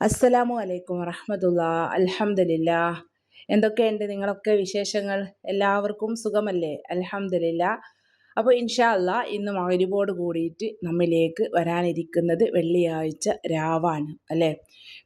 അസ്സലാമു അലൈക്കും വറഹമത്തുള്ള. അലഹമില്ല എന്തൊക്കെയുണ്ട് നിങ്ങളൊക്കെ വിശേഷങ്ങൾ? എല്ലാവർക്കും സുഖമല്ലേ? അൽഹംദുലില്ല. അപ്പോൾ ഇൻഷാല്ല ഇന്ന് മകരിബോട് കൂടിയിട്ട് നമ്മിലേക്ക് വരാനിരിക്കുന്നത് വെള്ളിയാഴ്ച രാവാണ് അല്ലേ?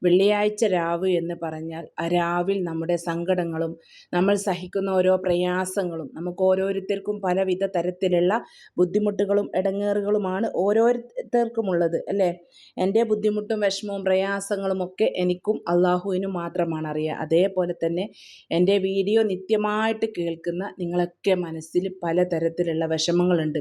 വെള്ളിയാഴ്ച രാവ് എന്ന് പറഞ്ഞാൽ ആ രാവിൽ നമ്മുടെ സങ്കടങ്ങളും നമ്മൾ സഹിക്കുന്ന ഓരോ പ്രയാസങ്ങളും നമുക്ക് ഓരോരുത്തർക്കും പലവിധ തരത്തിലുള്ള ബുദ്ധിമുട്ടുകളും ഇടങ്ങേറുകളുമാണ് ഓരോരുത്തർക്കുമുള്ളത് അല്ലേ? എന്റെ ബുദ്ധിമുട്ടും വിഷമവും പ്രയാസങ്ങളും ഒക്കെ എനിക്കും അള്ളാഹുവിനും മാത്രമാണ് അറിയുക. അതേപോലെ തന്നെ എന്റെ വീഡിയോ നിത്യമായിട്ട് കേൾക്കുന്ന നിങ്ങളൊക്കെ മനസ്സിൽ പലതരത്തിലുള്ള വിഷമ വിഷമങ്ങളുണ്ട്.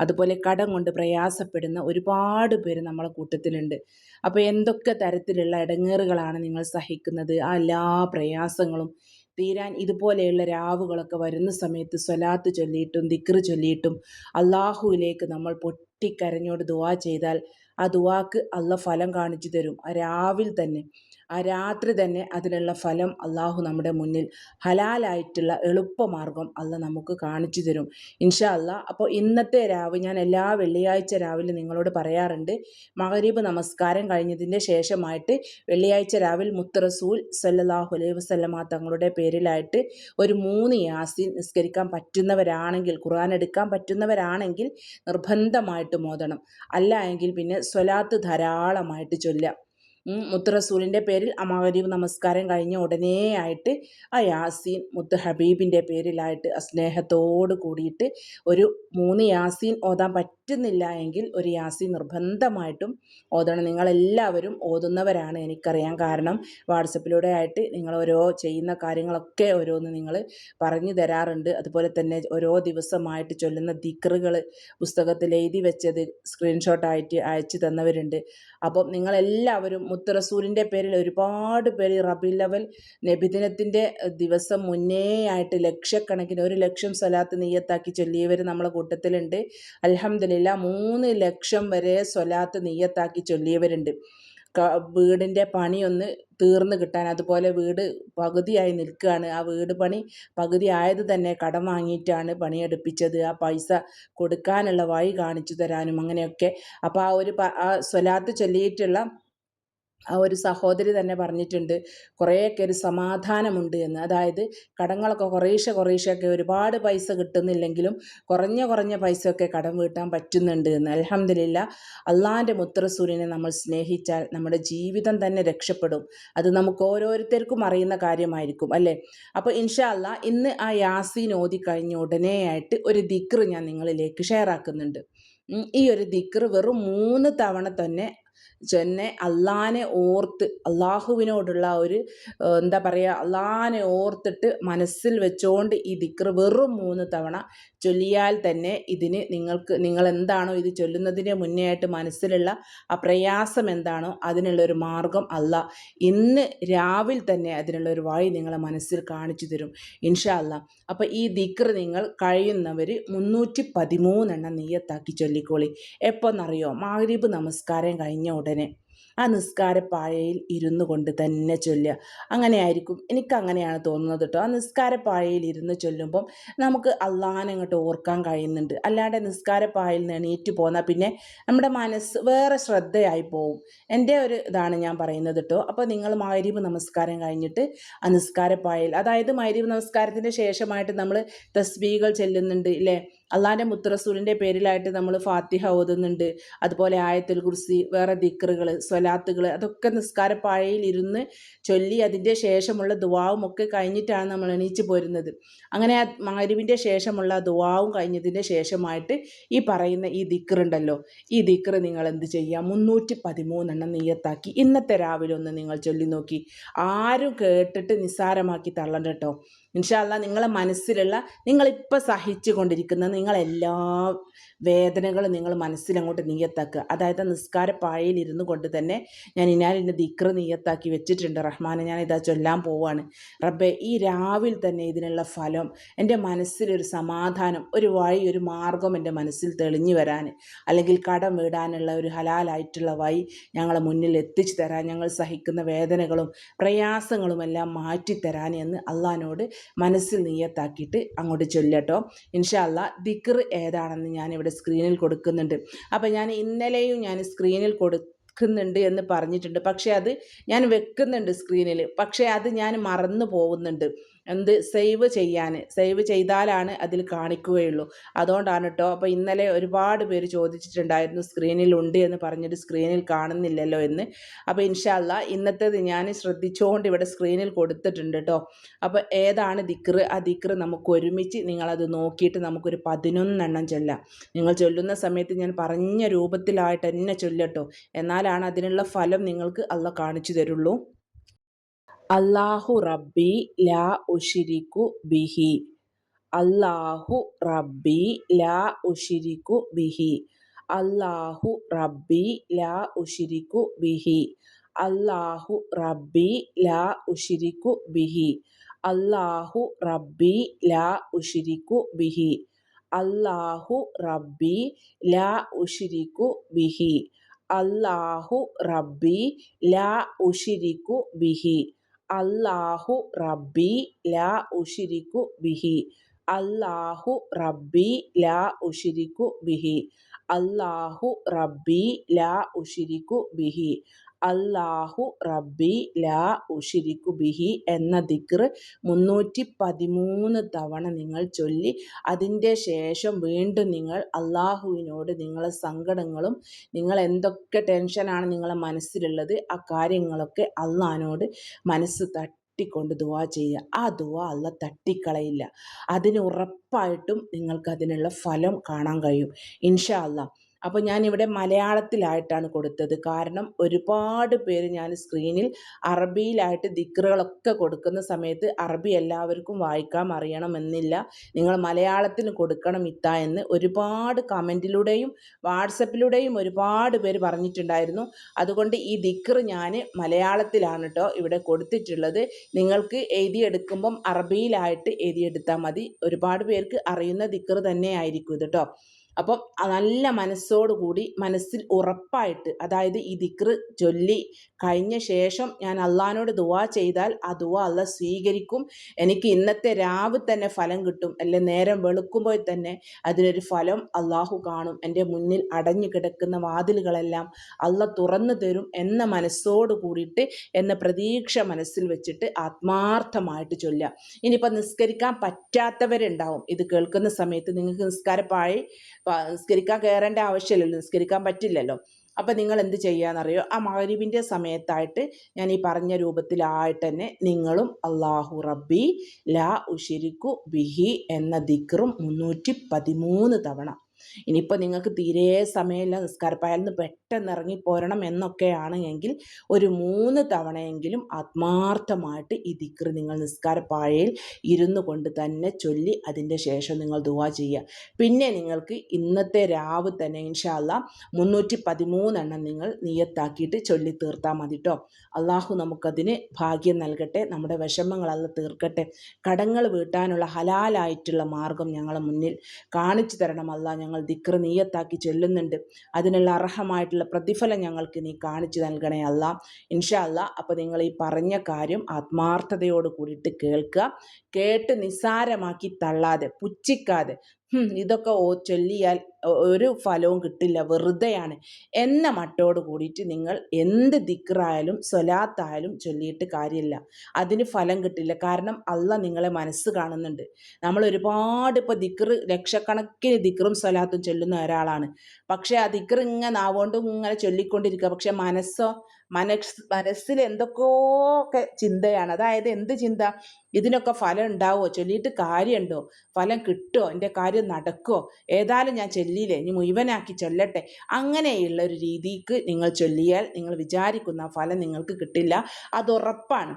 അതുപോലെ കടം കൊണ്ട് പ്രയാസപ്പെടുന്ന ഒരുപാട് പേര് നമ്മളെ കൂട്ടത്തിലുണ്ട്. അപ്പോൾ എന്തൊക്കെ തരത്തിലുള്ള ഇടങ്ങേറുകളാണ് നിങ്ങൾ സഹിക്കുന്നത്? ആ എല്ലാ പ്രയാസങ്ങളും തീരാൻ ഇതുപോലെയുള്ള രാവുകളൊക്കെ വരുന്ന സമയത്ത് സ്വലാത്ത് ചൊല്ലിയിട്ടും ദിക്റ് ചൊല്ലിയിട്ടും അള്ളാഹുവിലേക്ക് നമ്മൾ പൊട്ടിക്കരഞ്ഞോട് ദുവാ ചെയ്താൽ ആ ദുവാക്ക് അള്ള ഫലം കാണിച്ചു തരും. ആ രാവിൽ തന്നെ. ആ രാത്രി തന്നെ അതിനുള്ള ഫലം അള്ളാഹു നമ്മുടെ മുന്നിൽ ഹലാലായിട്ടുള്ള എളുപ്പമാർഗം അല്ല നമുക്ക് കാണിച്ചു തരും. ഇൻഷാ അല്ല അപ്പോൾ ഇന്നത്തെ രാവ് ഞാൻ എല്ലാ വെള്ളിയാഴ്ച രാവിലെ നിങ്ങളോട് പറയാറുണ്ട് മകരീബ് നമസ്കാരം കഴിഞ്ഞതിന്റെ ശേഷമായിട്ട് വെള്ളിയാഴ്ച രാവിലെ മുത്തറസൂൽ സല്ലാഹു അലൈഹി വസ്ലമ തങ്ങളുടെ പേരിലായിട്ട് ഒരു മൂന്ന് യാസിൻ നിസ്കരിക്കാൻ പറ്റുന്നവരാണെങ്കിൽ ഖുർആൻ എടുക്കാൻ പറ്റുന്നവരാണെങ്കിൽ നിർബന്ധമായിട്ട് മോതണം അല്ല എങ്കിൽ പിന്നെ സ്വലാത്ത് ധാരാളമായിട്ട് ചൊല്ലാം മുത്ത് റസൂലിന്റെ പേരിൽ അമാഗരീബ് നമസ്കാരം കഴിഞ്ഞ ഉടനെ ആയിട്ട് ആ യാസീൻ മുത്ത് ഹബീബിന്റെ പേരിലായിട്ട് സ്നേഹത്തോട് കൂടിയിട്ട് ഒരു മൂന്ന് യാസീൻ ഓതാൻ പറ്റുന്നില്ല എങ്കിൽ ഒരു യാസീൻ നിർബന്ധമായിട്ടും ഓതണം. നിങ്ങളെല്ലാവരും ഓതുന്നവരാണ് എനിക്കറിയാം. കാരണം വാട്സപ്പിലൂടെ ആയിട്ട് നിങ്ങൾ ഓരോ ചെയ്യുന്ന കാര്യങ്ങളൊക്കെ ഓരോന്ന് നിങ്ങൾ പറഞ്ഞു തരാറുണ്ട്. അതുപോലെ തന്നെ ഓരോ ദിവസമായിട്ട് ചൊല്ലുന്ന ദിക്റുകൾ പുസ്തകത്തിൽ എഴുതി വെച്ചത് സ്ക്രീൻഷോട്ടായിട്ട് അയച്ചു തന്നവരുണ്ട്. അപ്പം നിങ്ങളെല്ലാവരും മുത്ത് റസൂലിന്റെ പേരിൽ ഒരുപാട് പേര് റബി ലെവൽ നബിദിനത്തിന്റെ ദിവസം മുന്നേ ആയിട്ട് ലക്ഷക്കണക്കിന് ഒരു ലക്ഷം സ്വലാത്ത് നെയ്യത്താക്കി ചൊല്ലിയവർ നമ്മളെ കൂട്ടത്തിലുണ്ട്. അലഹമില്ല മൂന്ന് ലക്ഷം വരെ സ്വലാത്ത് നെയ്യത്താക്കി ചൊല്ലിയവരുണ്ട്. വീടിന്റെ പണിയൊന്ന് തീർന്നു കിട്ടാൻ അതുപോലെ വീട് പകുതിയായി നിൽക്കുകയാണ്. ആ വീട് പണി പകുതി ആയത് തന്നെ കടം വാങ്ങിയിട്ടാണ് പണിയെടുപ്പിച്ചത്. ആ പൈസ കൊടുക്കാനുള്ള വഴി കാണിച്ചു തരാനും അങ്ങനെയൊക്കെ. അപ്പോൾ ആ ഒരു ആ സ്വലാത്ത് ചൊല്ലിയിട്ടുള്ള ആ ഒരു സഹോദരി തന്നെ പറഞ്ഞിട്ടുണ്ട് കുറേയൊക്കെ ഒരു സമാധാനമുണ്ട് എന്ന്. അതായത് കടങ്ങളൊക്കെ കുറേശ്ശെ കുറേശ്ശെയൊക്കെ ഒരുപാട് പൈസ കിട്ടുന്നില്ലെങ്കിലും കുറഞ്ഞ കുറഞ്ഞ പൈസയൊക്കെ കടം വീട്ടാൻ പറ്റുന്നുണ്ട് എന്ന്. അലഹമില്ല അള്ളാന്റെ മുത്രസൂര്യനെ നമ്മൾ സ്നേഹിച്ചാൽ നമ്മുടെ ജീവിതം തന്നെ രക്ഷപ്പെടും. അത് നമുക്ക് ഓരോരുത്തർക്കും അറിയുന്ന കാര്യമായിരിക്കും അല്ലേ? അപ്പോൾ ഇൻഷാ അല്ല ഇന്ന് ആ യാസീൻ ഓതി കഴിഞ്ഞ ഉടനെയായിട്ട് ഒരു ദിക്ർ ഞാൻ നിങ്ങളിലേക്ക് ഷെയർ ആക്കുന്നുണ്ട്. ഈ ഒരു ദിക്ർ വെറും മൂന്ന് തവണ തന്നെ ചെന്നെ അള്ളാനെ ഓർത്ത് അള്ളാഹുവിനോടുള്ള ഒരു എന്താ പറയുക അള്ളാനെ ഓർത്തിട്ട് മനസ്സിൽ വെച്ചുകൊണ്ട് ഈ ദിക്ർ വെറും മൂന്ന് തവണ ചൊല്ലിയാൽ തന്നെ ഇതിന് നിങ്ങൾക്ക് നിങ്ങൾ എന്താണോ ഇത് ചൊല്ലുന്നതിന് മുന്നേ ആയിട്ട് മനസ്സിലുള്ള ആ പ്രയാസം എന്താണോ അതിനുള്ളൊരു മാർഗം അല്ല. ഇന്ന് രാവിലെ തന്നെ അതിനുള്ളൊരു വഴി നിങ്ങളെ മനസ്സിൽ കാണിച്ചു തരും. ഇൻഷാ അല്ല അപ്പോൾ ഈ ദിക്ർ നിങ്ങൾ കഴിയുന്നവർ മുന്നൂറ്റി പതിമൂന്നെണ്ണം നെയ്യത്താക്കി ചൊല്ലിക്കോളി. എപ്പോന്നറിയോ? മാഗ്രീബ് നമസ്കാരം കഴിഞ്ഞ ഉടനെ. ആ നിസ്കാരപ്പായയിൽ ഇരുന്നു കൊണ്ട് തന്നെ ചൊല്ലുക. അങ്ങനെയായിരിക്കും. എനിക്ക് അങ്ങനെയാണ് തോന്നുന്നത് കേട്ടോ ആ നിസ്കാരപ്പായയിൽ ഇരുന്ന് ചൊല്ലുമ്പം നമുക്ക് അള്ളാഹാനെ അങ്ങോട്ട് ഓർക്കാൻ കഴിയുന്നുണ്ട്. അല്ലാണ്ട് നിസ്കാരപ്പായയിൽ നിന്ന് എണീറ്റ് പോന്നാൽ പിന്നെ നമ്മുടെ മനസ്സ് വേറെ ശ്രദ്ധയായി പോവും. എന്റെ ഒരു ഇതാണ് ഞാൻ പറയുന്നത് കേട്ടോ അപ്പോൾ നിങ്ങൾ മാരീബ് നമസ്കാരം കഴിഞ്ഞിട്ട് ആ നിസ്കാരപ്പായയിൽ അതായത് മാരീബ് നമസ്കാരത്തിന്റെ ശേഷമായിട്ട് നമ്മൾ തസ്ബീകൾ ചെല്ലുന്നുണ്ട് ഇല്ലേ അള്ളാന്റെ മുത്തറസൂലിന്റെ പേരിലായിട്ട് നമ്മൾ ഫാത്തിഹ ഓതുന്നുണ്ട്. അതുപോലെ ആയത്തുൽ കുർസി വേറെ ദിക്റുകൾ സ്വലാത്തുകൾ അതൊക്കെ നിസ്കാരപ്പാഴയിൽ ഇരുന്ന് ചൊല്ലി അതിന്റെ ശേഷമുള്ള ദുവാവും ഒക്കെ കഴിഞ്ഞിട്ടാണ് നമ്മൾ എണീച്ച് പോരുന്നത്. അങ്ങനെ ആ മരുവിന്റെ ശേഷമുള്ള ദുവാവും കഴിഞ്ഞതിന്റെ ശേഷമായിട്ട് ഈ പറയുന്ന ഈ ദിക്റുണ്ടല്ലോ. ഈ ദിക്റ് നിങ്ങൾ എന്ത് ചെയ്യുക? മുന്നൂറ്റി പതിമൂന്നെണ്ണം നെയ്യത്താക്കി. ഇന്നത്തെ രാവിലെ ഒന്ന് നിങ്ങൾ ചൊല്ലി നോക്കി. ആരും കേട്ടിട്ട് നിസ്സാരമാക്കി തള്ളണ്ട കേട്ടോ. ഇൻഷാല്ല നിങ്ങളെ മനസ്സിലുള്ള നിങ്ങളിപ്പോൾ സഹിച്ചു കൊണ്ടിരിക്കുന്ന നിങ്ങളെല്ലാ വേദനകളും നിങ്ങൾ മനസ്സിൽ അങ്ങോട്ട് നീയത്താക്കുക. അതായത് നിസ്കാര പായയിൽ ഇരുന്നു കൊണ്ട് തന്നെ ഞാൻ ഇനാലിന്റെ ദിക്ര നീയത്താക്കി വെച്ചിട്ടുണ്ട് റഹ്മാനെ ഞാൻ ഇതാ ചൊല്ലാൻ പോവാണ്. റബ്ബെ ഈ രാവിൽ തന്നെ ഇതിനുള്ള ഫലം എന്റെ മനസ്സിലൊരു സമാധാനം ഒരു വഴി ഒരു മാർഗം എന്റെ മനസ്സിൽ തെളിഞ്ഞു വരാൻ അല്ലെങ്കിൽ കടം വീടാനുള്ള ഒരു ഹലാലായിട്ടുള്ള വഴി ഞങ്ങളെ മുന്നിൽ എത്തിച്ചു തരാൻ ഞങ്ങൾ സഹിക്കുന്ന വേദനകളും പ്രയാസങ്ങളുമെല്ലാം മാറ്റിത്തരാൻ എന്ന് അള്ളഹാനോട് മനസ്സിൽ നീയത്താക്കിയിട്ട് അങ്ങോട്ട് ചൊല്ലട്ടോ ഇൻഷാല്ല ദിക്ർ ഏതാണെന്ന് ഞാൻ ഇവിടെ സ്ക്രീനിൽ കൊടുക്കുന്നുണ്ട്. അപ്പോൾ ഞാൻ ഇന്നലെയും ഞാൻ സ്ക്രീനിൽ കൊടു വെക്കുന്നുണ്ട് എന്ന് പറഞ്ഞിട്ടുണ്ട്. പക്ഷേ അത് ഞാൻ വെക്കുന്നുണ്ട് സ്ക്രീനിൽ പക്ഷേ അത് ഞാൻ മറന്നു പോകുന്നുണ്ട്. എന്ത്? സേവ് ചെയ്യാൻ. സേവ് ചെയ്താലാണ് അതിൽ കാണിക്കുകയുള്ളൂ. അതുകൊണ്ടാണ് കേട്ടോ അപ്പോൾ ഇന്നലെ ഒരുപാട് പേര് ചോദിച്ചിട്ടുണ്ടായിരുന്നു സ്ക്രീനിൽ ഉണ്ട് എന്ന് പറഞ്ഞിട്ട് സ്ക്രീനിൽ കാണുന്നില്ലല്ലോ എന്ന്. അപ്പോൾ ഇൻഷാല്ല ഇന്നത്തേത് ഞാൻ ശ്രദ്ധിച്ചുകൊണ്ട് ഇവിടെ സ്ക്രീനിൽ കൊടുത്തിട്ടുണ്ട് കേട്ടോ അപ്പോൾ ഏതാണ് ദിക്റ് ആ ദിക്റ് നമുക്ക് ഒരുമിച്ച് നിങ്ങളത് നോക്കിയിട്ട് നമുക്കൊരു പതിനൊന്നെണ്ണം ചൊല്ലാം. നിങ്ങൾ ചൊല്ലുന്ന സമയത്ത് ഞാൻ പറഞ്ഞ രൂപത്തിലായിട്ട് തന്നെ ചൊല്ലട്ടോ എന്നാലാണ് അതിനുള്ള ഫലം നിങ്ങൾക്ക് അല്ല കാണിച്ചു തരുള്ളൂ. അല്ലാഹു റബ്ബി ലാ ഉഷിരിക്കു ബിഹി. അല്ലാഹു റബ്ബി ലാ ഉഷിരിക്കു ബിഹി. അല്ലാഹു റബ്ബി ലാ ഉഷിരിക്കു ബിഹി. അല്ലാഹു റബ്ബി ലാ ഉഷിരിക്കു ബിഹി. അല്ലാഹു റബ്ബി ലാ ഉഷിരിക്കു ബിഹി. അല്ലാഹു റബ്ബി ലാ ഉഷിരിക്കു ബിഹി. അല്ലാഹു റബ്ബി ലാ ഉഷിരിക്കു ബിഹി. അല്ലാഹു റബ്ബി ലാ ഉഷിരിക്കു ബിഹി. അല്ലാഹു റബ്ബി ലാ ഉഷിരിക്കു ബിഹി. അല്ലാഹു റബ്ബി ലാ ഉഷിരിക്കു ബിഹി. അല്ലാഹു റബ്ബി ലാ ഉഷിരിക്കു ബിഹി എന്ന ദിക്ർ മുന്നൂറ്റി പതിമൂന്ന് തവണ നിങ്ങൾ ചൊല്ലി അതിന്റെ ശേഷം വീണ്ടും നിങ്ങൾ അള്ളാഹുവിനോട് നിങ്ങളെ സങ്കടങ്ങളും നിങ്ങൾ എന്തൊക്കെ ടെൻഷനാണ് നിങ്ങളെ മനസ്സിലുള്ളത് ആ കാര്യങ്ങളൊക്കെ അള്ളഹാനോട് മനസ്സ് തട്ടിക്കൊണ്ട് ദുവാ ചെയ്യുക. ആ ദുവാ അല്ല തട്ടിക്കളയില്ല. അതിന് ഉറപ്പായിട്ടും നിങ്ങൾക്ക് അതിനുള്ള ഫലം കാണാൻ കഴിയും. ഇൻഷാ അള്ളാഹ് അപ്പോൾ ഞാനിവിടെ മലയാളത്തിലായിട്ടാണ് കൊടുത്തത്. കാരണം ഒരുപാട് പേര് ഞാൻ സ്ക്രീനിൽ അറബിയിലായിട്ട് ദിക്റുകളൊക്കെ കൊടുക്കുന്ന സമയത്ത് അറബി എല്ലാവർക്കും വായിക്കാൻ അറിയണമെന്നില്ല. നിങ്ങൾ മലയാളത്തിൽ കൊടുക്കണം ഇത്ത എന്ന് ഒരുപാട് കമന്റിലൂടെയും വാട്സപ്പിലൂടെയും ഒരുപാട് പേര് പറഞ്ഞിട്ടുണ്ടായിരുന്നു. അതുകൊണ്ട് ഈ ദിക്റ് ഞാൻ മലയാളത്തിലാണ് കേട്ടോ ഇവിടെ കൊടുത്തിട്ടുള്ളത്. നിങ്ങൾക്ക് എഴുതിയെടുക്കുമ്പം അറബിയിലായിട്ട് എഴുതിയെടുത്താൽ മതി. ഒരുപാട് പേർക്ക് അറിയുന്ന ദിക്റ് തന്നെയായിരിക്കും ഇത് കേട്ടോ അപ്പം നല്ല മനസ്സോടുകൂടി മനസ്സിൽ ഉറപ്പായിട്ട് അതായത് ഈ ദിക്റ് ചൊല്ലി കഴിഞ്ഞ ശേഷം ഞാൻ അള്ളഹാനോട് ദുവാ ചെയ്താൽ ആ ദുവാ അള്ള സ്വീകരിക്കും. എനിക്ക് ഇന്നത്തെ രാവ് തന്നെ ഫലം കിട്ടും. അല്ലെ നേരം വെളുക്കുമ്പോൾ തന്നെ അതിനൊരു ഫലം അള്ളാഹു കാണും. എന്റെ മുന്നിൽ അടഞ്ഞു കിടക്കുന്ന വാതിലുകളെല്ലാം അള്ള തുറന്നു തരും എന്ന മനസ്സോട് കൂടിയിട്ട് എന്ന പ്രതീക്ഷ മനസ്സിൽ വെച്ചിട്ട് ആത്മാർത്ഥമായിട്ട് ചൊല്ലുക. ഇനിയിപ്പോൾ നിസ്കരിക്കാൻ പറ്റാത്തവരുണ്ടാവും. ഇത് കേൾക്കുന്ന സമയത്ത് നിങ്ങൾക്ക് നിസ്കാരപ്പാഴി നിസ്കരിക്കാൻ കയറേണ്ട ആവശ്യമില്ലല്ലോ നിസ്കരിക്കാൻ പറ്റില്ലല്ലോ. അപ്പം നിങ്ങൾ എന്ത് ചെയ്യാന്നറിയോ? ആ മകരിവിന്റെ സമയത്തായിട്ട് ഞാൻ ഈ പറഞ്ഞ രൂപത്തിലായിട്ട് തന്നെ നിങ്ങളും അള്ളാഹു റബ്ബി ലാ ഉഷിരിക്കു ബിഹി എന്ന ദിക്റും മുന്നൂറ്റി പതിമൂന്ന് തവണ. ഇനിയിപ്പോൾ നിങ്ങൾക്ക് തീരെ സമയമില്ല നിസ്കാരപ്പായൽ പെട്ടെന്ന് ഇറങ്ങി പോരണം എന്നൊക്കെയാണ് എങ്കിൽ ഒരു മൂന്ന് തവണയെങ്കിലും ആത്മാർത്ഥമായിട്ട് ഈ നിങ്ങൾ നിസ്കാരപ്പായയിൽ ഇരുന്നു കൊണ്ട് തന്നെ ചൊല്ലി അതിന്റെ ശേഷം നിങ്ങൾ ദുവാ ചെയ്യുക. പിന്നെ നിങ്ങൾക്ക് ഇന്നത്തെ രാവ് തന്നെ ഇൻഷാല്ല മുന്നൂറ്റി പതിമൂന്നെണ്ണം നിങ്ങൾ നിയത്താക്കിയിട്ട് ചൊല്ലി തീർത്താൽ മതി കേട്ടോ അള്ളാഹു നമുക്കതിന് ഭാഗ്യം നൽകട്ടെ നമ്മുടെ വിഷമങ്ങളല്ല തീർക്കട്ടെ. കടങ്ങൾ വീട്ടാനുള്ള ഹലാലായിട്ടുള്ള മാർഗം ഞങ്ങളെ മുന്നിൽ കാണിച്ചു തരണം അല്ല ഞങ്ങൾ ദിക്ർ നീയത്താക്കി ചെല്ലുന്നുണ്ട്. അതിനുള്ള അർഹമായിട്ടുള്ള പ്രതിഫലം ഞങ്ങൾക്ക് നീ കാണിച്ചു നൽകണേ അല്ല. ഇൻഷാ അല്ല അപ്പോൾ നിങ്ങൾ ഈ പറഞ്ഞ കാര്യം ആത്മാർത്ഥതയോട് കൂടിയിട്ട് കേൾക്കുക. കേട്ട് നിസ്സാരമാക്കി തള്ളാതെ പുച്ഛിക്കാതെ ഇതൊക്കെ ഓ ചൊല്ലിയാൽ ഒരു ഫലവും കിട്ടില്ല വെറുതെയാണ്. എന്ന മട്ടോട് കൂടിയിട്ട് നിങ്ങൾ എന്ത് ദിക്റായാലും സ്വലാത്തായാലും ചൊല്ലിയിട്ട് കാര്യമില്ല. അതിന് ഫലം കിട്ടില്ല. കാരണം അല്ല നിങ്ങളെ മനസ്സ് കാണുന്നുണ്ട്. നമ്മൾ ഒരുപാട് ഇപ്പോൾ ദിക്റ് ലക്ഷക്കണക്കിന് ദിക്റും സ്വലാത്തും ചൊല്ലുന്ന ഒരാളാണ്. പക്ഷേ ആ ദിക്റ് ഇങ്ങനെ ആവുകൊണ്ടും ഇങ്ങനെ ചൊല്ലിക്കൊണ്ടിരിക്കുക. പക്ഷെ മനസ്സോ മനസ് മനസ്സിൽ എന്തൊക്കെയോ ഒക്കെ ചിന്തയാണ്. അതായത് എന്ത് ചിന്ത? ഇതിനൊക്കെ ഫലം ഉണ്ടാവുമോ ചൊല്ലിയിട്ട് കാര്യമുണ്ടോ? ഫലം കിട്ടുമോ എന്റെ കാര്യം നടക്കുമോ ഏതായാലും ഞാൻ ചൊല്ലിയില്ലേ? ഇനി മുഴുവനാക്കി ചൊല്ലട്ടെ. അങ്ങനെയുള്ള ഒരു രീതിക്ക് നിങ്ങൾ ചൊല്ലിയാൽ നിങ്ങൾ വിചാരിക്കുന്ന ഫലം നിങ്ങൾക്ക് കിട്ടില്ല. അതുറപ്പാണ്.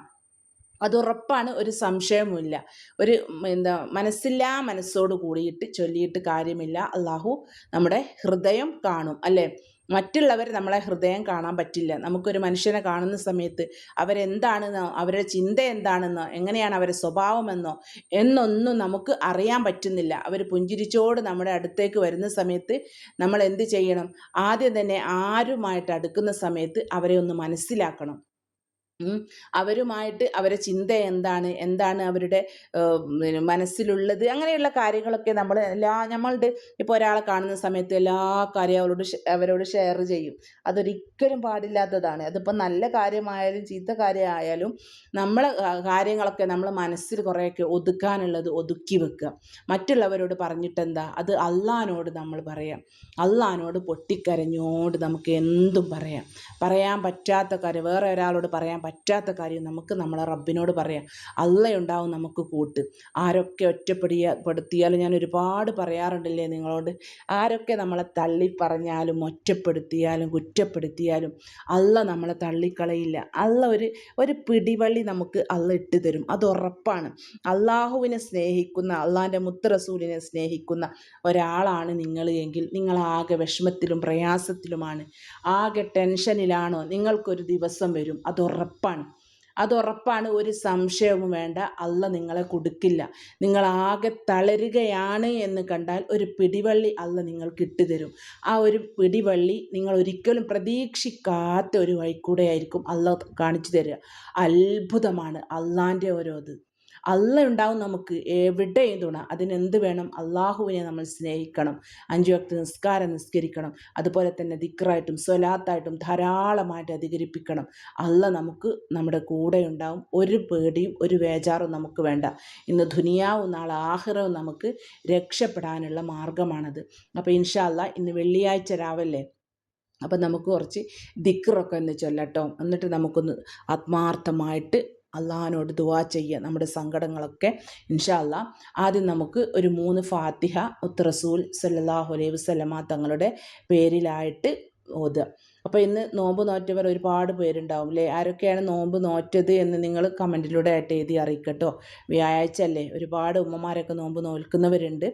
അതുറപ്പാണ്. ഒരു സംശയവുമില്ല. ഒരു എന്താ മനസ്സില്ലാ മനസ്സോട് കൂടിയിട്ട് ചൊല്ലിയിട്ട് കാര്യമില്ല. അള്ളാഹു നമ്മുടെ ഹൃദയം കാണും. അല്ലേ? മറ്റുള്ളവർ നമ്മളെ ഹൃദയം കാണാൻ പറ്റില്ല. നമുക്കൊരു മനുഷ്യനെ കാണുന്ന സമയത്ത് അവരെന്താണെന്നോ അവരുടെ ചിന്ത എന്താണെന്നോ എങ്ങനെയാണ് അവരുടെ സ്വഭാവമെന്നോ എന്നൊന്നും നമുക്ക് അറിയാൻ പറ്റുന്നില്ല. അവർ പുഞ്ചിരിച്ചോട് നമ്മുടെ അടുത്തേക്ക് വരുന്ന സമയത്ത് നമ്മൾ എന്ത് ചെയ്യണം? ആദ്യം തന്നെ ആരുമായിട്ട് അടുക്കുന്ന സമയത്ത് അവരെ ഒന്ന് മനസ്സിലാക്കണം. അവരുമായിട്ട് അവരെ ചിന്ത എന്താണ്? എന്താണ് അവരുടെ മനസ്സിലുള്ളത്? അങ്ങനെയുള്ള കാര്യങ്ങളൊക്കെ നമ്മൾ എല്ലാ നമ്മളുടെ ഇപ്പോൾ ഒരാളെ കാണുന്ന സമയത്ത് എല്ലാ കാര്യം അവരോട് അവരോട് ഷെയർ ചെയ്യും. അതൊരിക്കലും പാടില്ലാത്തതാണ്. അതിപ്പോൾ നല്ല കാര്യമായാലും ചീത്ത കാര്യമായാലും നമ്മളെ കാര്യങ്ങളൊക്കെ നമ്മൾ മനസ്സിൽ കുറേയൊക്കെ ഒതുക്കാനുള്ളത് ഒതുക്കി വെക്കുക. മറ്റുള്ളവരോട് പറഞ്ഞിട്ടെന്താ? അത് അള്ളഹാനോട് നമ്മൾ പറയാം. അള്ളഹാനോട് പൊട്ടിക്കരഞ്ഞോട് നമുക്ക് എന്തും പറയാം. പറയാൻ പറ്റാത്ത കാര്യം വേറെ ഒരാളോട് പറയാൻ പറ്റാത്ത കാര്യം നമുക്ക് നമ്മളെ റബ്ബിനോട് പറയാം. അള്ളയുണ്ടാവും നമുക്ക് കൂട്ട്. ആരൊക്കെ ഒറ്റപ്പെടിയ പെടുത്തിയാലും ഞാൻ ഒരുപാട് പറയാറുണ്ടല്ലേ നിങ്ങളോട്? ആരൊക്കെ നമ്മളെ തള്ളി പറഞ്ഞാലും ഒറ്റപ്പെടുത്തിയാലും കുറ്റപ്പെടുത്തിയാലും അള്ള നമ്മളെ തള്ളിക്കളയില്ല. അള്ള ഒരു ഒരു പിടിവള്ളി നമുക്ക് അള്ള ഇട്ട് തരും. അത് ഉറപ്പാണ്. അള്ളാഹുവിനെ സ്നേഹിക്കുന്ന അള്ളാന്റെ മുത്തറസൂലിനെ സ്നേഹിക്കുന്ന ഒരാളാണ് നിങ്ങൾ എങ്കിൽ നിങ്ങൾ ആകെ വിഷമത്തിലും പ്രയാസത്തിലുമാണ്. ആകെ ടെൻഷനിലാണോ? നിങ്ങൾക്കൊരു ദിവസം വരും. അത് ഉറപ്പാണ്. അത് ഉറപ്പാണ് ഒരു സംശയവും വേണ്ട. അല്ല നിങ്ങളെ കൊടുക്കില്ല. നിങ്ങൾ ആകെ തളരുകയാണ് എന്ന് കണ്ടാൽ ഒരു പിടിവള്ളി അല്ല നിങ്ങൾക്ക് ഇട്ടുതരും ആ ഒരു പിടിവള്ളി നിങ്ങൾ ഒരിക്കലും പ്രതീക്ഷിക്കാത്ത ഒരു വഴിക്കൂടെയായിരിക്കും അല്ല കാണിച്ചു തരിക. അത്ഭുതമാണ് അള്ളാന്റെ ഓരോ ഇത്. അല്ല ഉണ്ടാവും നമുക്ക് എവിടെയും തുണ അതിനെന്ത് വേണം? അള്ളാഹുവിനെ നമ്മൾ സ്നേഹിക്കണം. അഞ്ചു വക്ത നിസ്കാരം നിസ്കരിക്കണം. അതുപോലെ തന്നെ ദിക്റായിട്ടും സ്വലാത്തായിട്ടും ധാരാളമായിട്ട് അധികരിപ്പിക്കണം. അല്ല നമുക്ക് നമ്മുടെ കൂടെ ഉണ്ടാവും. ഒരു പേടിയും ഒരു വേജാറും നമുക്ക് വേണ്ട. ഇന്ന് ദുനിയാവും നാളെ ആഹ്റവും നമുക്ക് രക്ഷപ്പെടാനുള്ള മാർഗമാണത്. അപ്പോൾ ഇൻഷാല്ല ഇന്ന് വെള്ളിയാഴ്ച രാവിലെ അപ്പം നമുക്ക് കുറച്ച് ദിക്റൊക്കെ ഒന്ന് ചൊല്ലട്ടോ. എന്നിട്ട് നമുക്കൊന്ന് ആത്മാർത്ഥമായിട്ട് അള്ളാഹിനോട് ദുവാ ചെയ്യുക. നമ്മുടെ സങ്കടങ്ങളൊക്കെ ഇൻഷാ അല്ലാ ആദ്യം നമുക്ക് ഒരു മൂന്ന് ഫാത്തിഹ ഉത്ത് റസൂൽ സല്ലാഹു അലൈഹി വസല്ലമ തങ്ങളുടെ പേരിലായിട്ട് ഓതുക. അപ്പോൾ ഇന്ന് നോമ്പ് നോറ്റവർ ഒരുപാട് പേരുണ്ടാവും അല്ലേ ആരൊക്കെയാണ് നോമ്പ് നോറ്റത് എന്ന് നിങ്ങൾ കമന്റിലൂടെ ആയിട്ട് എഴുതി അറിയിക്കട്ടോ. വ്യാഴാഴ്ച അല്ലേ? ഒരുപാട് ഉമ്മമാരൊക്കെ നോമ്പ് നോൽക്കുന്നവരുണ്ട്.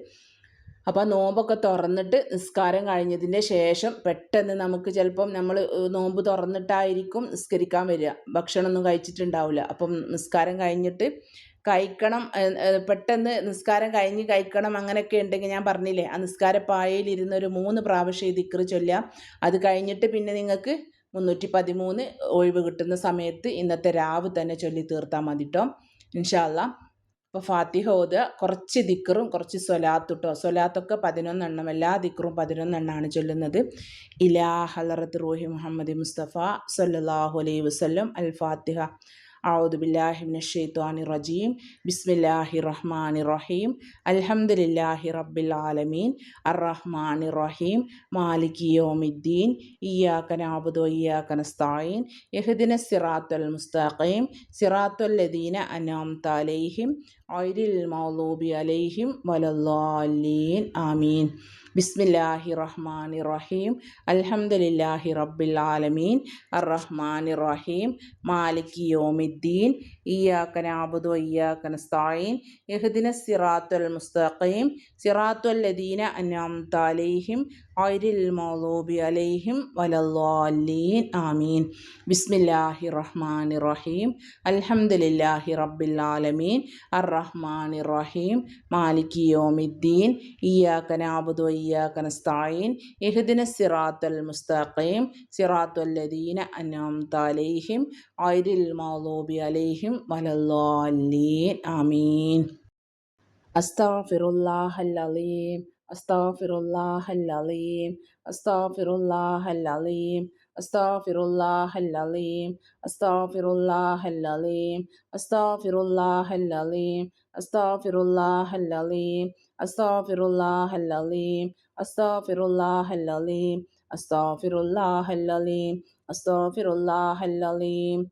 അപ്പോൾ നോമ്പൊക്കെ തുറന്നിട്ട് നിസ്കാരം കഴിഞ്ഞതിന്റെ ശേഷം പെട്ടെന്ന് നമുക്ക് ചിലപ്പം നമ്മൾ നോമ്പ് തുറന്നിട്ടായിരിക്കും നിസ്കരിക്കാൻ വരിക. ഭക്ഷണമൊന്നും കഴിച്ചിട്ടുണ്ടാവില്ല. അപ്പം നിസ്കാരം കഴിഞ്ഞിട്ട് കഴിക്കണം പെട്ടെന്ന് നിസ്കാരം കഴിഞ്ഞ് കഴിക്കണം അങ്ങനെയൊക്കെ ഉണ്ടെങ്കിൽ ഞാൻ പറഞ്ഞില്ലേ ആ നിസ്കാര പായയിലിരുന്ന് ഒരു മൂന്ന് പ്രാവശ്യം ഈ ദിക്റ് ചൊല്ലുക. അത് കഴിഞ്ഞിട്ട് പിന്നെ നിങ്ങൾക്ക് മുന്നൂറ്റി പതിമൂന്ന് ഒഴിവ് കിട്ടുന്ന സമയത്ത് ഇന്നത്തെ രാവ് തന്നെ ചൊല്ലി തീർത്താൽ മതി കേട്ടോ ഇൻഷാല്ല അപ്പോൾ ഫാത്തിഹ ഓതുക കുറച്ച് ദിക്റും കുറച്ച് സ്വലാത്ത് കേട്ടോ സ്വലാത്തൊക്കെ പതിനൊന്നെണ്ണം എല്ലാ ദിക്റും പതിനൊന്നെണ്ണമാണ് ചൊല്ലുന്നത് ഇലാ ഹലറത്ത് റൂഹി മുഹമ്മദ് മുസ്തഫ സല്ലല്ലാഹു അലൈഹി വസല്ലം അൽ ഫാത്തിഹ أعوذ بالله من الشيطان الرجيم بسم الله الرحمن الرحيم الحمد لله رب العالمين الرحمن الرحيم مالك يوم الدين إياك نعبد وإياك نستعين اهدنا الصراط المستقيم صراط الذين أنعمت عليهم ഐരിൽ മൗലൂബി അലൈഹിം വലല്ലാലീൻ. ആമീൻ. ബിസ്മില്ലാഹി റഹ്മാൻ റഹീം. അൽഹംദുലില്ലാഹി റബ്ബിൽ ആലമീൻ. അർ റഹ്മാൻ റഹീം. മാലിക് യോമിദ്ദീൻ. ഇയാക്കൻ ആബുദു ഇയാക്കൻ സ്ഥായീൻ യഹദിന സിറാത്തുൽ മുസ്തഖീം സിറാത്തുൽ ലദീന അന്നാം താലേഹിം ഐരിൽ മൗലൂബി അലൈഹിം വലല്ലാലീൻ ആമീൻ. ബിസ്മില്ലാഹി റഹ്മാൻ റഹീം അൽഹംദുലില്ലാഹി റബ്ബിൽ ആലമീൻ. അർ റഹ്മാൻ റഹീം മാലിക് യോമിദ്ദീൻ. ഇയാക്കൻ ആബുദു ഇയാക്കൻ സ്ഥായീൻ യഹദിന സിറാത്തുൽ മുസ്തഖീം സിറാത്തുൽ ലദീന അന്നാം غير المغضوب عليهم ولا الضالين آمين أستغفر الله العظيم أستغفر الله العظيم أستغفر الله العظيم أستغفر الله العظيم أستغفر الله العظيم أستغفر الله العظيم أستغفر الله العظيم أستغفر الله العظيم أستغفر الله العظيم أستغفر الله العظيم أستغفر الله العظيم.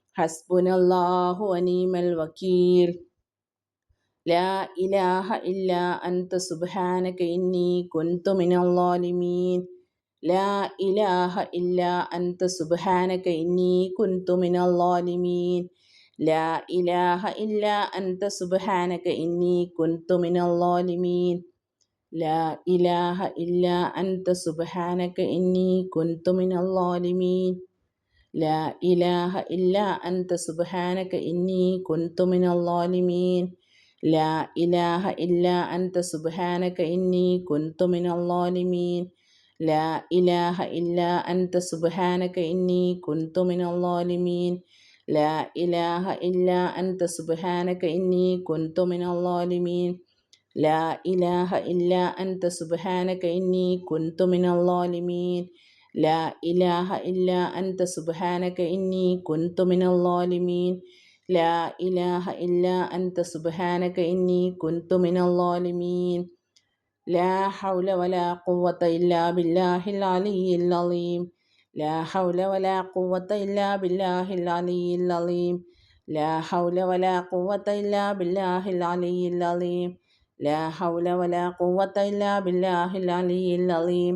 ഹസ്ബുനല്ലാഹു അനീമൽ വക്കീൽ. ലാ ഇലാഹ ഇല്ല അൻത സുബ്ഹാനക ഇന്നി കുന്തു മിനല്ലാലിമീൻ ലാ ഇലാഹ ഇല്ല അൻത സുബ്ഹാനക ഇന്നി കുന്തു മിനല്ലാലിമീൻ ലാ ഇലാഹ ഇല്ല അൻത സുബ്ഹാനക ഇന്നി കുന്തു മിനല്ലാലിമീൻ ലാ ഇലാഹ ഇല്ല അൻത സുബ്ഹാനക ഇന്നി കുന്തു മിനല്ലാലിമീൻ ലാ ഇലാഹ ഇല്ല അൻത സുബാനക ഇന്നി കുൻതുമിനോലിമീൻ ലാ ഇലാഹ ഇല്ല അൻത സുബാനക ഇന്നി കുൻതുമിനോലിമീൻ ലാ ഇലാഹ ഇല്ല അൻത സുബാനക ഇന്നി കുൻതുമിനോലിമീൻ ലാ ഇലാഹ ഇല്ല അൻത സുബാനക ഇന്നി കുൻതുമിനോലിമീൻ ലാ ഇലാഹ إلا അൻത سبحانك إني كنت من الظالمين ലാ ഇലാഹ ഇല്ല അൻത സുബ്ഹാനക ഇന്നി കുന്തു മിനല്ലാലിമീൻ ലാ ഇലാഹ ഇല്ല അൻത സുബ്ഹാനക ഇന്നി കുന്തു മിനല്ലാലിമീൻ ലാ ഹൗല വലാ ഖുവത ഇല്ലാ ബില്ലാഹിൽ അലിയിൽ അലീം. ലാ ഹൗല വലാ ഖുവത ഇല്ലാ ബില്ലാഹിൽ അലിയിൽ അലീം. ലാ ഹൗല വലാ ഖുവത ഇല്ലാ ബില്ലാഹിൽ അലിയിൽ അലീം. ലാ ഹൗല വലാ ഖുവത ഇല്ലാ ബില്ലാഹിൽ അലിയിൽ അലീം.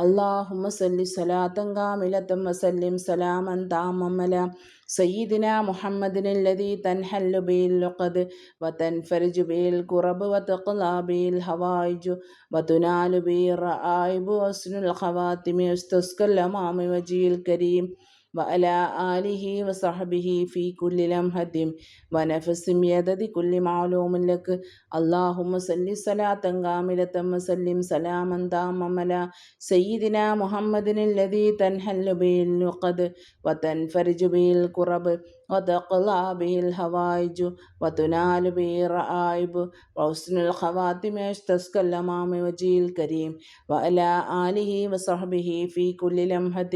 اللهم صل صلاة كاملة وسلم سلاما تاما على سيدنا محمد الذي تنحل به اللقد وتنفرج به الكرب وتقضى به الهوائج وتنال به الرائب وحسن الخواتم يستسقى الأمام وجه الكريم വഅല ആലിഹി വസഹബിഹി ഫി കുല്ലി ലംഹദിം വനഫസിം യദതി കുല്ലി മാലൂമും ലക്ക് അല്ലാഹുമ്മ സല്ലി സലാത്തൻ കാമിലത്തം വസല്ലിം സലാമൻ താമമല സയ്യിദിന മുഹമ്മദിനില്ലദീ തൻഹല്ലു ബിൽ നുഖദ് വതൻഫരിജു ബിൽ കുറബ് به الكرب وتقضى به الهوائج وتنال به الرائب وحسن الخواتم يستسقى الأمام وجه الكريم وعلى آله وصحبه في كل لمحة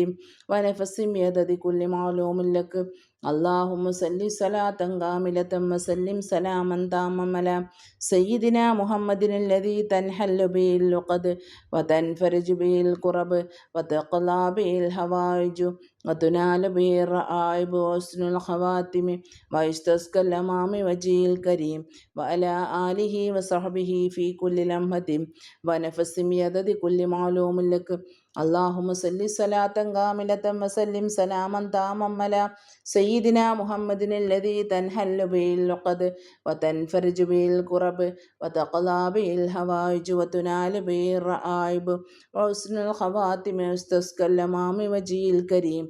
ونفس يدد كل معلوم لك اللهم صل صلاة كاملة وسلم سلاما تاما على سيدنا محمد الذي تنحل به اللقد وتنفرج به الكرب وتقضى به الهوائج وتنال به الرائب وحسن الخواتم ويستسقى الأمام وجه الكريم وعلى آله وصحبه في كل لمحة ونفس يدد كل معلوم لك اللهم صل صلاة كاملة وسلم سلاما تاما على سيدنا محمد الذي تنحل به اللقد وتنفرج به الكرب وتقضى به الهوائج وتنال به الرائب وحسن الخواتم واستسقى الأمام وجه الكريم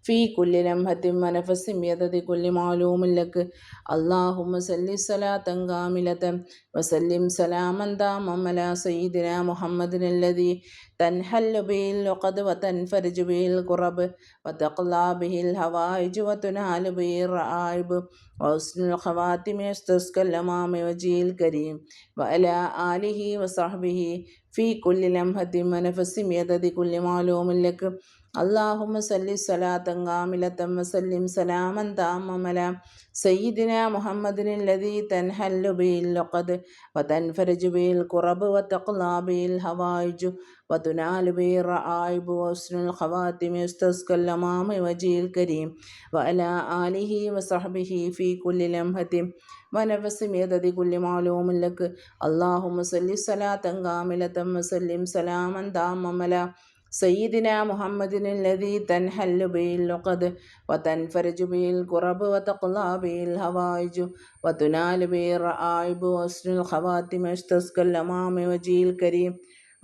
ഫീ കുല്ലി ലംഹത്തിൻ മനഫസിമ്യതതി കുല്ലി മാലൂമില്ലക്ക് അള്ളാഹുമ സല്ലി സലാത്തൻ കാമിലത്തൻ വസല്ലിം സലാമൻ താമല സയ്യിദിന മുഹമ്മദിനല്ലതി تنحل به اللقد وتنفرج به الكرب وتقلى به الهوائج وتنال به الرعائب وحسن الخواتم يستسقى الأمام وجه الكريم وعلى آله وصحبه في كل لمحة ونفس يدد كل معلوم لك അള്ളാഹുമ സല്ലി സലാത്തങ്കാമിലത്തം വസല്ലിം സലാമൻ താമമല സയ്യിദിന മുഹമ്മദിന് ലതി തൻഹല്ലു ബിൽ ലൊക്കത് വതൻഫരജു ബിൽ കുറബ് വത്തഖ്ലാ ബിൽ ഹവായിജു وتنال به الرعائب وحسن الخواتم يستسقى الأمام وجه الكريم وعلى آله وصحبه في كل لمحة ونفس بيدد كل معلوم لك اللهم صل صلاة كاملة وسلم سلاما داما سيدنا محمد الذي تنحل به اللقد وتنفرج به الكرب وتقلى به الهوائج وتنال به الرائب وحسن الخواتم استسقى الأمام وجه الكريم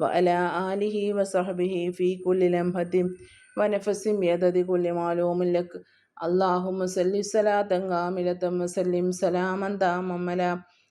وعلى آله وصحبه في كل لمحة ونفس بيدد كل معلوم لك اللهم صل صلاة كاملة وسلم سلاما تاما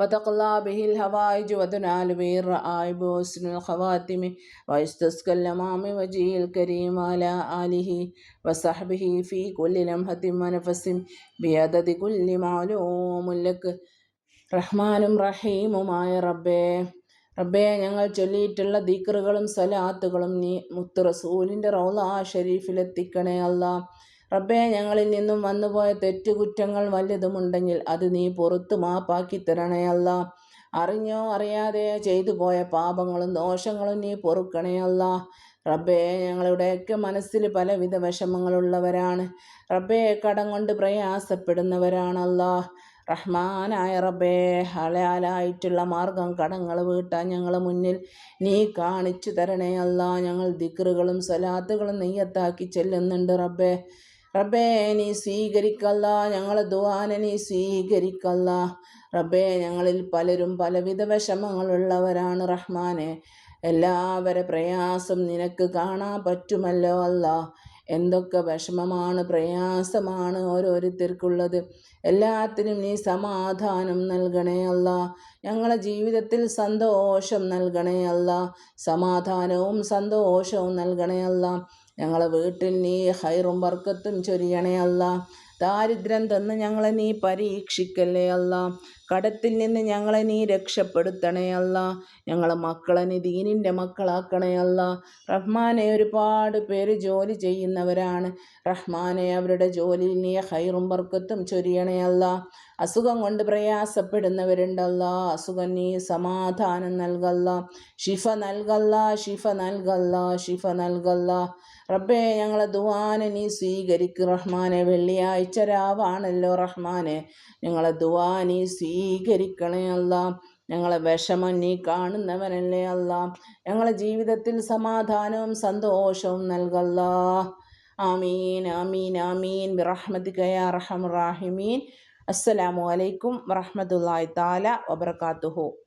وتقلى به الهوائج وتنال به الرائب وحسن الخواتم ويستسقى الأمام وجه الكريم على آله وصحبه في كل لمحة ونفس بعدد كل معلوم لك റഹ്മാനും റഹീമുമായ റബ്ബേ റബ്ബേ ഞങ്ങൾ ചൊല്ലിയിട്ടുള്ള ദിക്റുകളും സലാത്തുകളും നീ മുത്ത് റസൂലിൻ്റെ റൗല ഷരീഫിലെത്തിക്കണേ അല്ലാ റബ്ബേ ഞങ്ങളിൽ നിന്നും വന്നുപോയ തെറ്റുകുറ്റങ്ങൾ വല്ലതുമുണ്ടെങ്കിൽ അത് നീ പുറത്തു മാപ്പാക്കി തരണേ അറിഞ്ഞോ അറിയാതെയോ ചെയ്തു പോയ പാപങ്ങളും ദോഷങ്ങളും നീ പൊറുക്കണേ അല്ല. റബ്ബേ ഞങ്ങളുടെയൊക്കെ മനസ്സിൽ പലവിധ വിഷമങ്ങളുള്ളവരാണ്. റബ്ബേ കടം കൊണ്ട് പ്രയാസപ്പെടുന്നവരാണല്ല റഹ്മാനായ റബ്ബേ ഹലാലായിട്ടുള്ള മാർഗം കടങ്ങൾ വീട്ടാൻ ഞങ്ങളെ മുന്നിൽ നീ കാണിച്ചു തരണേ അല്ല. ഞങ്ങൾ ദിക്റുകളും സലാത്തുകളും നെയ്യത്താക്കി ചെല്ലുന്നുണ്ട് റബ്ബേ. റബ്ബേ നീ സ്വീകരിക്കല്ല. ഞങ്ങളെ ദുവാനെ നീ സ്വീകരിക്കല്ല. റബ്ബേ ഞങ്ങളിൽ പലരും പലവിധ വിഷമങ്ങളുള്ളവരാണ് റഹ്മാനെ. എല്ലാവരെ പ്രയാസം നിനക്ക് കാണാൻ പറ്റുമല്ലോ അല്ല. എന്തൊക്കെ വിഷമമാണ് പ്രയാസമാണ് ഓരോരുത്തർക്കുള്ളത്. എല്ലാത്തിനും നീ സമാധാനം നൽകണേ അല്ല. ഞങ്ങളെ ജീവിതത്തിൽ സന്തോഷം നൽകണേ അല്ല. സമാധാനവും സന്തോഷവും നൽകണേ അല്ല. ഞങ്ങളെ വീട്ടിൽ നീ ഹൈറും ബർക്കത്തും ചൊരിയണേ അല്ല. ദാരിദ്ര്യം തന്ന് ഞങ്ങളെ നീ പരീക്ഷിക്കല്ലേ അല്ല. കടത്തിൽ നിന്ന് ഞങ്ങളെ നീ രക്ഷപ്പെടുത്തണേ അല്ല. ഞങ്ങളെ മക്കളെ നീ ദീനിന്റെ മക്കളാക്കണേ അല്ല. റഹ്മാനെ ഒരുപാട് പേര് ജോലി ചെയ്യുന്നവരാണ്. റഹ്മാനെ അവരുടെ ജോലിയിൽ നീ ഹൈറും ബർക്കത്തും ചൊരിയണേ അല്ല. അസുഖം കൊണ്ട് പ്രയാസപ്പെടുന്നവരുണ്ടല്ല അസുഖം നീ സമാധാനം നൽകല്ല. ഷിഫ നൽകല്ല ഷിഫ നൽകല്ല ഷിഫ നൽകല്ല. റബ്ബേ ഞങ്ങളെ ദുവാനെ നീ സ്വീകരിക്കും. റഹ്മാനെ വെള്ളിയാഴ്ച രാവാണല്ലോ റഹ്മാനെ. ഞങ്ങളെ ദുവാ നീ സ്വീകരിക്കണേ അല്ല. ഞങ്ങളെ വിഷമം നീ കാണുന്നവനല്ലേ അല്ല. ഞങ്ങളെ ജീവിതത്തിൽ സമാധാനവും സന്തോഷവും നൽകല്ല. ആമീൻ ആമീൻ ആമീൻ. ബിറഹ്മതികയ റഹം റാഹിമീൻ. അസ്സലാമു അലൈക്കും വറഹമത്തല്ലാ താല വബർക്കാത്തുഹു